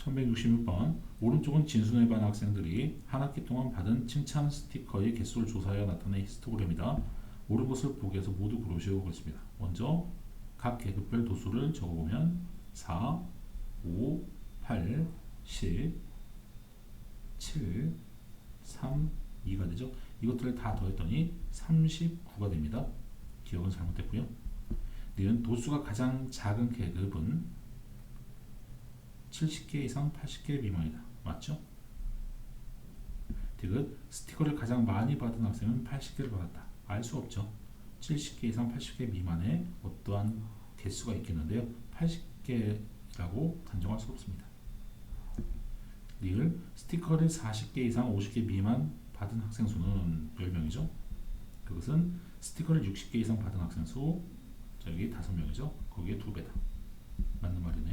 1166번 오른쪽은 진순에 반 학생들이 한 학기 동안 받은 칭찬 스티커의 개수를 조사하여 나타낸 히스토그램이다. 옳은 것을 보기 위해서 모두 고르시오 그렇습니다. 먼저 각 계급별 도수를 적어보면 4, 5, 8, 10, 7, 3, 2가 되죠. 이것들을 다 더했더니 39가 됩니다. 기억은 잘못됐고요. 니은 도수가 가장 작은 계급은 70개 이상 80개 미만이다. 맞죠? 디귿 스티커를 가장 많이 받은 학생은 80개를 받았다. 알 수 없죠. 70개 이상 80개 미만의 어떠한 개수가 있겠는데요. 80개라고 단정할 수 없습니다. 리을 스티커를 40개 이상 50개 미만 받은 학생 수는 10명이죠. 그것은 스티커를 60개 이상 받은 학생 수 저기 5명이죠. 거기에 2배다. 맞는. 정답은